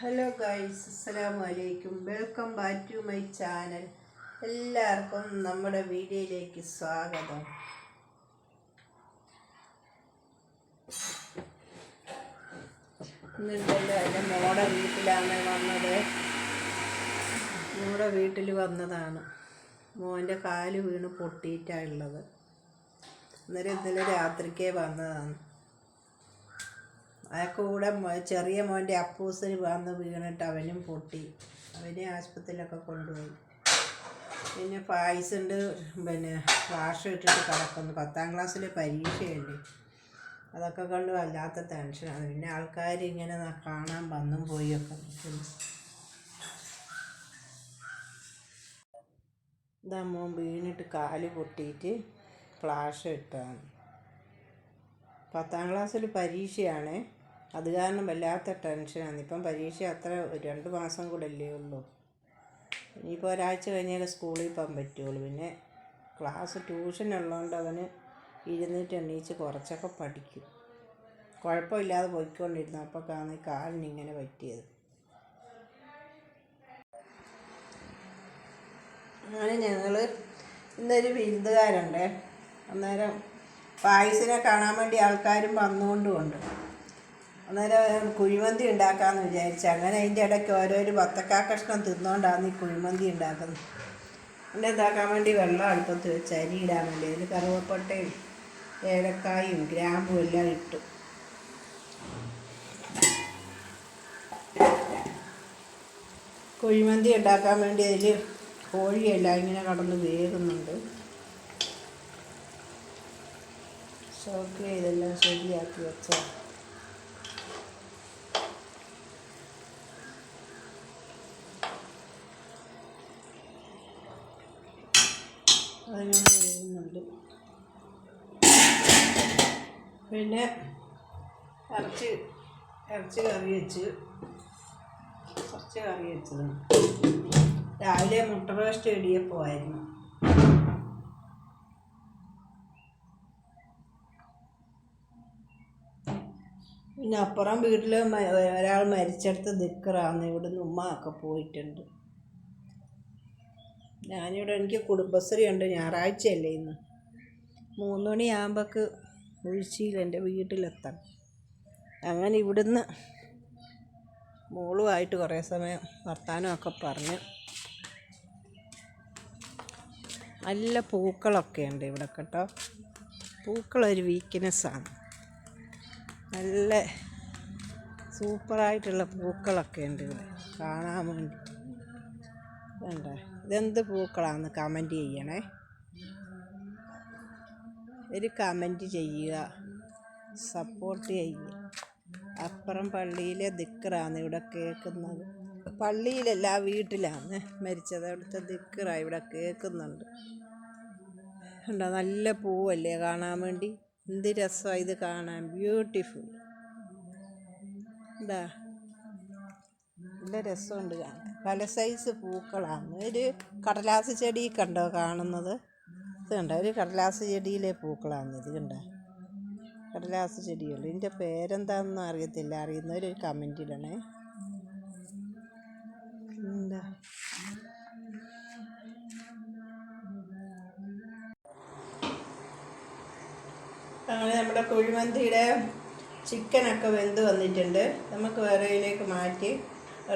Hello guys അസ്സലാമു അലൈക്കും welcome back to my channel എല്ലാവർക്കും നമ്മുടെ വീഡിയോയിലേക്ക് സ്വാഗതം. ഇന്നുണ്ടല്ലോ എന്റെ മോടെ വീട്ടിലാണ് വന്നത്. മോടെ വീട്ടിൽ വന്നതാണ്. മോന്റെ കാൽ വീണ് പൊട്ടിയിട്ടാണ് ഉള്ളത്. അന്നേരം ഇന്നലെ രാത്രിക്കേ വന്നതാണ്. കൂടെ ചെറിയ മോന്റെ അപ്പൂസിന് വന്ന് വീണിട്ട് അവനും പൊട്ടി. അവനെ ആശുപത്രിയിലൊക്കെ കൊണ്ടുപോയി. പിന്നെ പായസുണ്ട് പിന്നെ വാഷ് ഇട്ടിട്ട് കിടക്കുന്നു. പത്താം ക്ലാസ്സിൽ പരീക്ഷയുണ്ട്. അതൊക്കെ കൊണ്ട് വല്ലാത്ത ടെൻഷനാണ് പിന്നെ ആൾക്കാർ ഇങ്ങനെ കാണാൻ വന്നും പോയൊക്കെ നിൽക്കുന്നു. ഇതാ മോൻ വീണിട്ട് കാൽ പൊട്ടിയിട്ട് ഫ്ലാഷ് ഇട്ടതാണ്. പത്താം ക്ലാസ്സിൽ പരീക്ഷയാണ്. അത് കാരണം വല്ലാത്ത ടെൻഷനാണ്. ഇപ്പം പരീക്ഷ അത്ര രണ്ട് മാസം കൂടെ അല്ലേ ഉള്ളൂ. ഇനിയിപ്പോൾ ഒരാഴ്ച കഴിഞ്ഞാലേ സ്കൂളിൽ പോകാൻ പറ്റുള്ളൂ. പിന്നെ ക്ലാസ് ട്യൂഷൻ ഉള്ളതുകൊണ്ട് അവന് ഇരുന്നിട്ട് എണീച്ച് കുറച്ചൊക്കെ പഠിക്കും. കുഴപ്പമില്ലാതെ പോയിക്കൊണ്ടിരുന്നു. അപ്പോൾ കാണി കാലിന് ഇങ്ങനെ പറ്റിയത്. അങ്ങനെ ഞങ്ങൾ ഇന്നൊരു വിരുന്നുകാരുണ്ട്. അന്നേരം പായസിനെ കാണാൻ വേണ്ടി ആൾക്കാരും വന്നുകൊണ്ടുമുണ്ട്. അന്നേരം കുഴിമന്തി ഉണ്ടാക്കാമെന്ന് വിചാരിച്ചു അങ്ങനെ അതിന്റെ ഇടയ്ക്ക് ഓരോരു വത്തക്കാ കഷ്ണം തിന്നുകൊണ്ടാണ് ഈ കുഴിമന്തി ഉണ്ടാക്കുന്നത്. അതിന്റെ എന്താക്കാൻ വേണ്ടി വെള്ളം അടുപ്പത്ത് വെച്ച് അരി ഇടാൻ വേണ്ടി അതിൽ കറുവപ്പട്ടയും ഏലക്കായും ഗ്രാമ്പും എല്ലാം ഇട്ടു. കുഴിമന്തി ഉണ്ടാക്കാൻ വേണ്ടി അതിൽ കോഴിയെല്ലാം ഇങ്ങനെ കടന്ന് വേകുന്നുണ്ട്. ഷോക്ക് ഇതെല്ലാം ശരിയാക്കി വെച്ച അതിങ്ങനെ വേവുന്നുണ്ട് പിന്നെ ഇറച്ചി ഇറച്ചി കറി വെച്ച്. കുറച്ച് കറി വെച്ചത് രാവിലെ മുട്ട റോസ്റ്റ് ഇടിയപ്പമായിരുന്നു പിന്നെ അപ്പുറം വീട്ടിൽ ഒരാൾ മരിച്ചെടുത്ത് ദിക്കറാന്ന് ഇവിടുന്ന് ഉമ്മ ഒക്കെ പോയിട്ടുണ്ട്. ഞാനിവിടെ എനിക്ക് കുടുംബശ്രീ ഉണ്ട് ഞായറാഴ്ചയല്ലേ ഇന്ന്. മൂന്ന് മണിയാകുമ്പോൾക്ക് ഒഴിച്ചിയിൽ എന്റെ വീട്ടിലെത്തണം. അങ്ങനെ ഇവിടുന്ന് മോളുമായിട്ട് കുറേ സമയം വർത്തമാനമൊക്കെ പറഞ്ഞ് നല്ല പൂക്കളൊക്കെ ഉണ്ട് ഇവിടെ കേട്ടോ. പൂക്കളൊരു വീക്ക്നെസ്സാണ് നല്ല സൂപ്പറായിട്ടുള്ള പൂക്കളൊക്കെ ഉണ്ട് ഇവിടെ. കാണാൻ വേണ്ടി. വേണ്ട? ഇതെന്ത് പൂക്കളാന്ന് കമന്റ് ചെയ്യണേ. ഒരു കമന്റ് ചെയ്യുക. സപ്പോർട്ട് ചെയ്യുക അപ്പുറം പള്ളിയിലെ ദിക്കറാണ് ഇവിടെ കേൾക്കുന്നത്. പള്ളിയിലല്ല വീട്ടിലാണ് മരിച്ചത്. അവിടുത്തെ ദിക്കറ ഇവിടെ കേൾക്കുന്നുണ്ട്. ഉണ്ടോ നല്ല പൂവല്ലേ കാണാൻ വേണ്ടി? എന്ത് രസമാണ് ഇത് കാണാൻ. ബ്യൂട്ടിഫുൾ എന്താ നല്ല രസമുണ്ട് കാണാൻ. പല സൈസ് പൂക്കളാണ്. ഒരു കടലാസ് ചെടി കണ്ടോ കാണുന്നത്? ഇത് കണ്ടോ? ഒരു കടലാസ് ചെടിയിലെ പൂക്കളാണ് ഇത് കണ്ടോ? കടലാസ് ചെടിയുള്ളൂ ഇതിന്റെ പേരെന്താണെന്ന് അറിയത്തില്ല. അറിയുന്നവർ കമന്റ് ഇടണേ എന്താ അങ്ങനെ നമ്മുടെ കുഴിമന്തിയുടെ ചിക്കനൊക്കെ വെന്ത് വന്നിട്ടുണ്ട്. നമുക്ക് വേറെ ഇതിലേക്ക് മാറ്റി.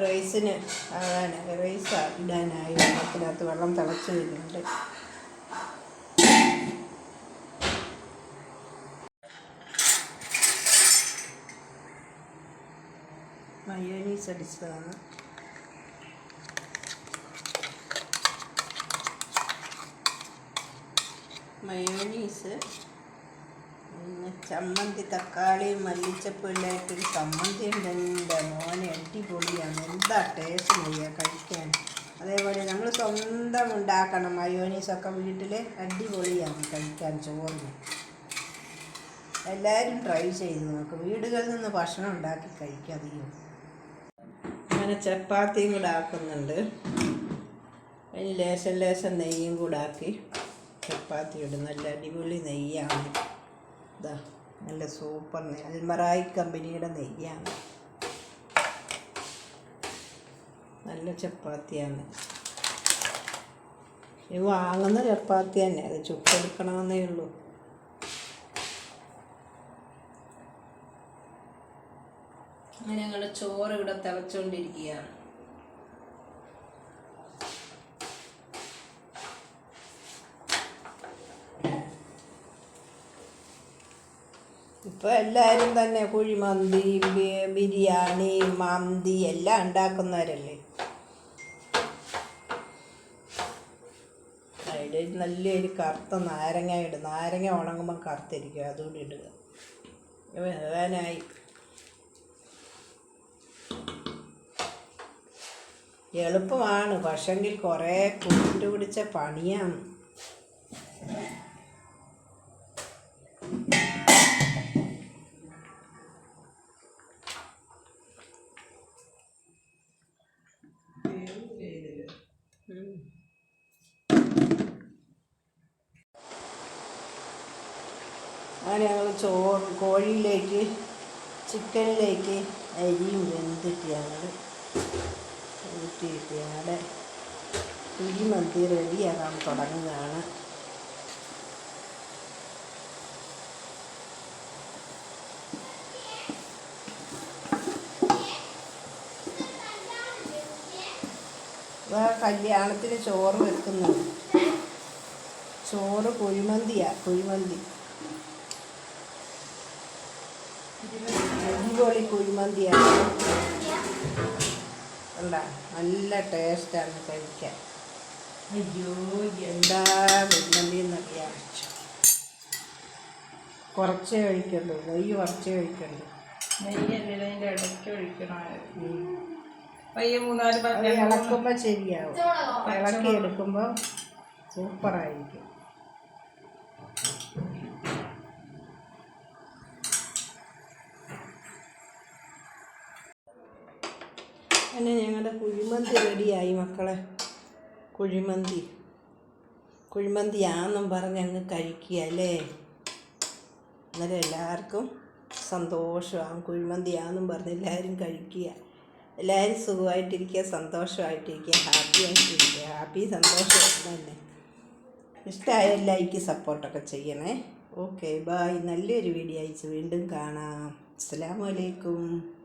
റൈസിന് ആകാനായി റൈസ് ഇടാനായി. വെള്ളത്തിനകത്ത് വെള്ളം തിളച്ച് വരുന്നുണ്ട് മയോനീസ് അടിച്ചതാണ്. മയോനീസ് ചമ്മന്തി തക്കാളി മല്ലിച്ചപ്പ് എല്ലാം ഇട്ടൊരു ചമ്മന്തി ഉണ്ട് എന്റെ മോനെ അടിപൊളിയാണ്. എന്താ ടേസ്റ്റ് ചെയ്യുക കഴിക്കാൻ. അതേപോലെ നമ്മൾ സ്വന്തം ഉണ്ടാക്കണം മയോനീസൊക്കെ വീട്ടിൽ അടിപൊളിയാണ് കഴിക്കാൻ ചോറിന്. എല്ലാവരും ട്രൈ ചെയ്ത് നോക്കും. വീടുകളിൽ നിന്ന് ഭക്ഷണം ഉണ്ടാക്കി കഴിക്കാതെയും അങ്ങനെ ചപ്പാത്തിയും കൂടെ ആക്കുന്നുണ്ട്. അതിന് ലേശം ലേശം നെയ്യും കൂടെ ആക്കി ചപ്പാത്തി ഇടും. നല്ല അടിപൊളി നെയ്യാണ്. ഇതാ നല്ല സൂപ്പർ അൽമറായി കമ്പനിയുടെ നെയ്യാണ്. നല്ല ചപ്പാത്തിയാണ്. ഇത് വാങ്ങുന്ന ചപ്പാത്തി തന്നെ അത് ചുട്ടെടുക്കണമെന്നേ ഉള്ളൂ. അങ്ങനെ ഞങ്ങൾ ചോറ് ഇവിടെ തിളച്ചുകൊണ്ടിരിക്കുകയാണ് ഇപ്പോൾ എല്ലാവരും തന്നെ കുഴിമന്തി ബിരിയാണി മന്തി എല്ലാം ഉണ്ടാക്കുന്നവരല്ലേ? അതിൽ നല്ലൊരു കറുത്ത നാരങ്ങ ഇടും. നാരങ്ങ ഉണങ്ങുമ്പോൾ കറുത്തിരിക്കും. അതുകൂടി ഇടുക. വേവാനായി. എളുപ്പമാണ്. പക്ഷെങ്കിൽ കുറേ കുരുട്ട് പിടിച്ച പണിയാണ്. അങ്ങനെ ഞങ്ങൾ ചോറ് കോഴിയിലേക്ക് ചിക്കനിലേക്ക് അരിയും വെന്തിട്ട് ഞങ്ങൾ ഊറ്റിയിട്ട് ഞങ്ങളുടെ കുഴിമന്തി റെഡിയാകാൻ തുടങ്ങുകയാണ്. കല്യാണത്തിന് ചോറ് വെക്കുന്നു. ചോറ് കുഴിമന്തിയാണ് കുഴിമന്തി. അടിപൊളി കുഴിമന്തിയാണ്. അല്ല നല്ല ടേസ്റ്റാണ് കഴിക്കാൻ. അയ്യോ എന്താ കുഴിമന്തി എന്നറിയാം കുറച്ചേ കഴിക്കണ്ടു നെയ്യ് കുറച്ചേ കഴിക്കണ്ടു നെയ്യല്ലേ അതിന്റെ ഇടയ്ക്ക് ഒഴിക്കണം. ഉം. പയ്യെ മൂന്നാൽ ഇളക്കുമ്പോൾ ശരിയാവും. ഇളക്കി എടുക്കുമ്പോൾ സൂപ്പറായിരിക്കും. അങ്ങനെ ഞങ്ങളുടെ കുഴിമന്തി റെഡിയായി മക്കളെ. കുഴിമന്തി. കുഴിമന്തിയാണെന്നും പറഞ്ഞ് അങ്ങ് കഴിക്കുക അല്ലേ? അന്നേരം എല്ലാവർക്കും സന്തോഷമാണ്. കുഴിമന്തിയാണെന്നും പറഞ്ഞ് എല്ലാവരും കഴിക്കുക. എല്ലാവരും സുഖമായിട്ടിരിക്കുക സന്തോഷമായിട്ടിരിക്കുക ഹാപ്പി ആയിട്ടിരിക്കുക ഹാപ്പി സന്തോഷം തന്നെ. ഇഷ്ടമായ ലൈക്ക് സപ്പോർട്ടൊക്കെ ചെയ്യണേ. ഓക്കെ ബായ് നല്ലൊരു വീഡിയോ അയച്ച് വീണ്ടും കാണാം. അസ്സലാമു അലൈക്കും.